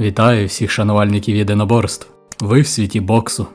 Вітаю всіх шанувальників єдиноборств. Ви в світі боксу.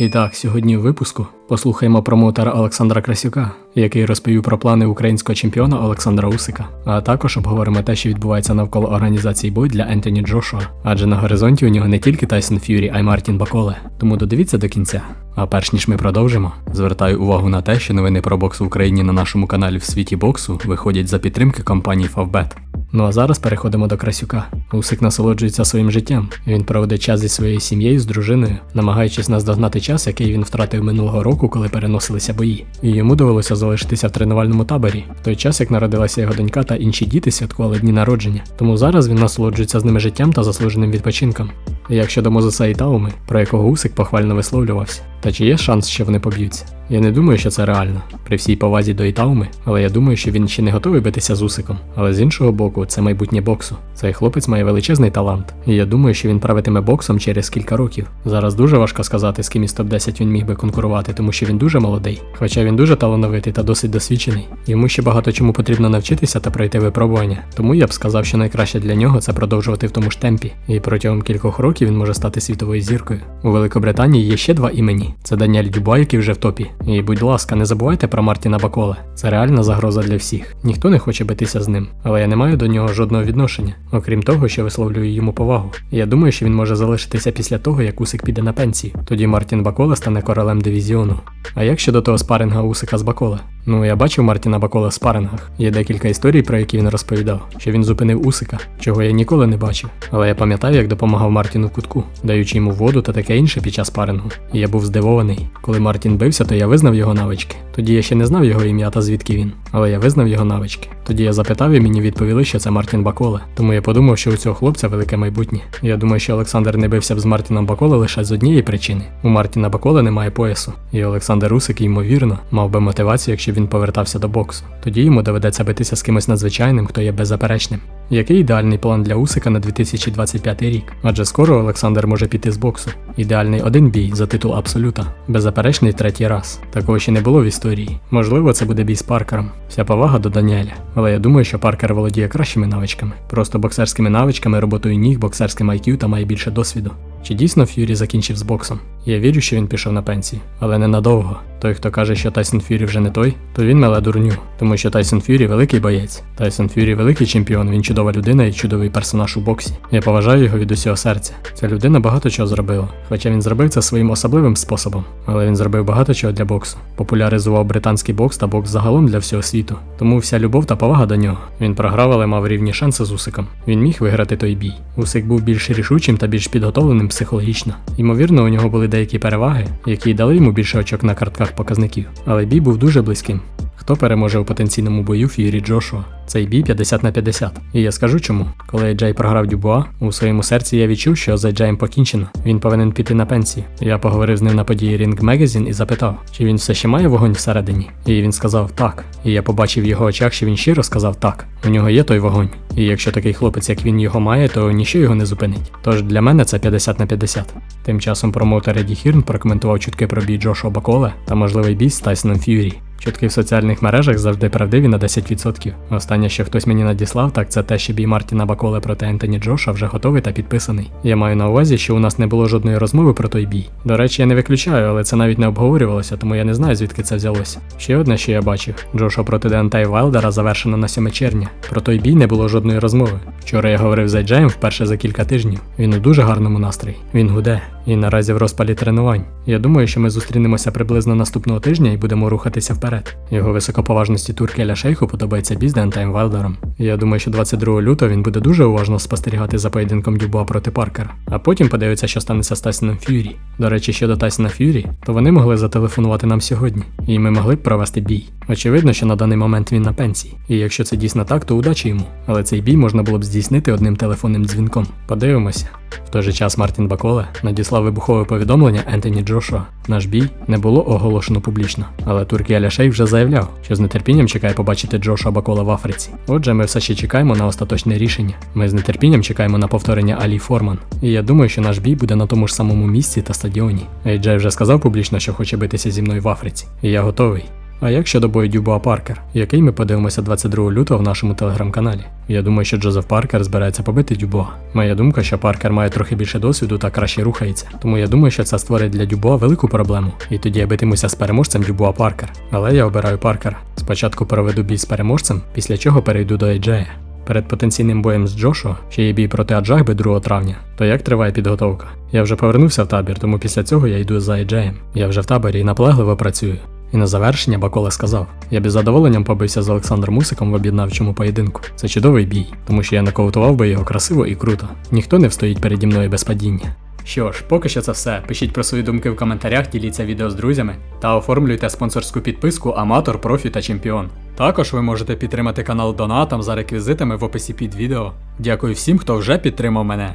І так, сьогодні в випуску послухаємо промоутера Олександра Красюка, який розповів про плани українського чемпіона Олександра Усика. А також обговоримо те, що відбувається навколо організації бою для Ентоні Джошуа. Адже на горизонті у нього не тільки Тайсон Ф'юрі, а й Мартін Баколе. Тому додивіться до кінця. А перш ніж ми продовжимо, звертаю увагу на те, що новини про бокс в Україні на нашому каналі в світі боксу виходять за підтримки компанії Favbet. Ну а зараз переходимо до Красюка. Усик насолоджується своїм життям. Він проводить час зі своєю сім'єю, з дружиною, намагаючись наздогнати час, який він втратив минулого року, коли переносилися бої. І йому довелося залишитися в тренувальному таборі в той час, як народилася його донька та інші діти святкували дні народження. Тому зараз він насолоджується з ними життям та заслуженим відпочинком. Як щодо Мозеса і Тауми, про якого Усик похвально висловлювався, та чи є шанс, що вони поб'ються? Я не думаю, що це реально, при всій повазі до Ітауми, але я думаю, що він ще не готовий битися з Усиком. Але з іншого боку, це майбутнє боксу. Цей хлопець має величезний талант, і я думаю, що він правитиме боксом через кілька років. Зараз дуже важко сказати, з ким із топ-10 він міг би конкурувати, тому що він дуже молодий. Хоча він дуже талановитий та досить досвідчений. Йому ще багато чому потрібно навчитися та пройти випробування. Тому я б сказав, що найкраще для нього це продовжувати в тому ж темпі. І протягом кількох років він може стати світовою зіркою. У Великобританії є ще два імені: це Даніель Дюба, який вже в топі. І будь ласка, не забувайте про Мартіна Бакола. Це реальна загроза для всіх. Ніхто не хоче битися з ним, але я не маю до нього жодного відношення, окрім того, що висловлюю йому повагу. Я думаю, що він може залишитися після того, як Усик піде на пенсію. Тоді Мартін Бакола стане королем дивізіону. А як щодо того спаринга Усика з Бакола? Ну, я бачив Мартіна Бакола в спарингах. Є декілька історій, про які він розповідав, що він зупинив Усика, чого я ніколи не бачив. Але я пам'ятаю, як допомагав Мартіну в кутку, даючи йому воду та таке інше під час спарингу. І я був здивований. Коли Мартін бився, то я визнав його навички. Тоді я ще не знав його ім'я та звідки він, але я визнав його навички. Тоді я запитав і мені відповіли, що це Мартін Баколе. Тому я подумав, що у цього хлопця велике майбутнє. Я думаю, що Олександр не бився б з Мартіном Баколе лише з однієї причини: у Мартіна Баколе немає поясу, і Олександр Русик, ймовірно, мав би мотивацію, якщо він повертався до боксу. Тоді йому доведеться битися з кимось надзвичайним, хто є беззаперечним. Який ідеальний план для Усика на 2025 рік? Адже скоро Олександр може піти з боксу. Ідеальний один бій за титул Абсолюта. Беззаперечний третій раз. Такого ще не було в історії. Можливо, це буде бій з Паркером. Вся повага до Даніеля. Але я думаю, що Паркер володіє кращими навичками. Просто боксерськими навичками, роботою ніг, боксерським IQ та має більше досвіду. Чи дійсно Ф'юрі закінчив з боксом? Я вірю, що він пішов на пенсію, але ненадовго. Той, хто каже, що Тайсон Ф'юрі вже не той, то він меле дурню, тому що Тайсон Ф'юрі великий боєць. Тайсон Ф'юрі великий чемпіон, він чудова людина і чудовий персонаж у боксі. Я поважаю його від усього серця. Ця людина багато чого зробила, хоча він зробив це своїм особливим способом, але він зробив багато чого для боксу. Популяризував британський бокс та бокс загалом для всього світу. Тому вся любов та повага до нього. Він програв, але мав рівні шанси з Усиком. Він міг виграти той бій. Усик був більш рішучим та більш підготовленим психологічно. Ймовірно, у нього були деякі переваги, які дали йому більше очок на картках показників. Але бій був дуже близьким. Хто переможе у потенційному бою Ф'юрі Джошуа? Цей бій 50 на 50. І я скажу чому. Коли Джей програв Дюбуа, у своєму серці я відчув, що за Джеєм покінчено. Він повинен піти на пенсію. Я поговорив з ним на події Ring Magazine і запитав, чи він все ще має вогонь всередині. І він сказав так. І я побачив в його очах, що він щиро сказав так. У нього є той вогонь. І якщо такий хлопець, як він його має, то ніщо його не зупинить. Тож для мене це 50 на 50. Тим часом промоутер Еді Хірн прокоментував чутки про бій Джошуа Баколе та можливий бій з Тайсоном Ф'юрі. Чутки в соціальних мережах завжди правдиві на 10%. Останнє, що хтось мені надіслав, так це те, що бій Мартіна Баколе проти Ентоні Джоша вже готовий та підписаний. Я маю на увазі, що у нас не було жодної розмови про той бій. До речі, я не виключаю, але це навіть не обговорювалося, тому я не знаю, звідки це взялося. Ще одне, що я бачив: Джоша проти Деонтей Вайлдера завершено на 7 червня. Про той бій не було жодної розмови. Вчора я говорив з Айджеєм вперше за кілька тижнів. Він у дуже гарному настрої. Він гуде. І наразі в розпалі тренувань. Я думаю, що ми зустрінемося приблизно наступного тижня і будемо рухатися вперед. Його високоповажності Туркеля Шейху подобається бій з Вайлдером. Я думаю, що 22 лютого він буде дуже уважно спостерігати за поєдинком Дюбуа проти Паркера, а потім подивиться, що станеться з Тайсоном Ф'юрі. До речі, щодо Тайсона Ф'юрі, то вони могли зателефонувати нам сьогодні, і ми могли б провести бій. Очевидно, що на даний момент він на пенсії. І якщо це дійсно так, то удачі йому. Але цей бій можна було б здійснити одним телефонним дзвінком. Подивимося. В той же час Мартін Баколе надіслав вибухове повідомлення Ентоні Джошуа. Наш бій не було оголошено публічно, але Туркі Аляшей вже заявляв, що з нетерпінням чекає побачити Джошуа Бакола в Африці. Отже, ми все ще чекаємо на остаточне рішення. Ми з нетерпінням чекаємо на повторення Алі Форман. І я думаю, що наш бій буде на тому ж самому місці та стадіоні. Ейджей вже сказав публічно, що хоче битися зі мною в Африці. І я готовий. А як щодо бою Дюбуа Паркер, який ми подивимося 22 лютого в нашому телеграм-каналі? Я думаю, що Джозеф Паркер збирається побити Дюбуа. Моя думка, що Паркер має трохи більше досвіду та краще рухається. Тому я думаю, що це створить для Дюбуа велику проблему. І тоді я битимуся з переможцем Дюбуа Паркер. Але я обираю Паркера. Спочатку проведу бій з переможцем, після чого перейду до Ейджея. Перед потенційним боєм з Джошуа ще є бій проти Аджахби 2 травня. То як триває підготовка? Я вже повернувся в табір, тому після цього я йду за Ейджеєм. Я вже в таборі і наполегливо працюю. І на завершення Бакола сказав: Я б із задоволенням побився з Олександром Мусиком в об'єднавчому поєдинку. Це чудовий бій, тому що я нокаутував би його красиво і круто. Ніхто не встоїть переді мною без падіння. Що ж, поки що це все. Пишіть про свої думки в коментарях, діліться відео з друзями та оформлюйте спонсорську підписку Аматор, Профі та Чемпіон. Також ви можете підтримати канал донатом за реквізитами в описі під відео. Дякую всім, хто вже підтримав мене.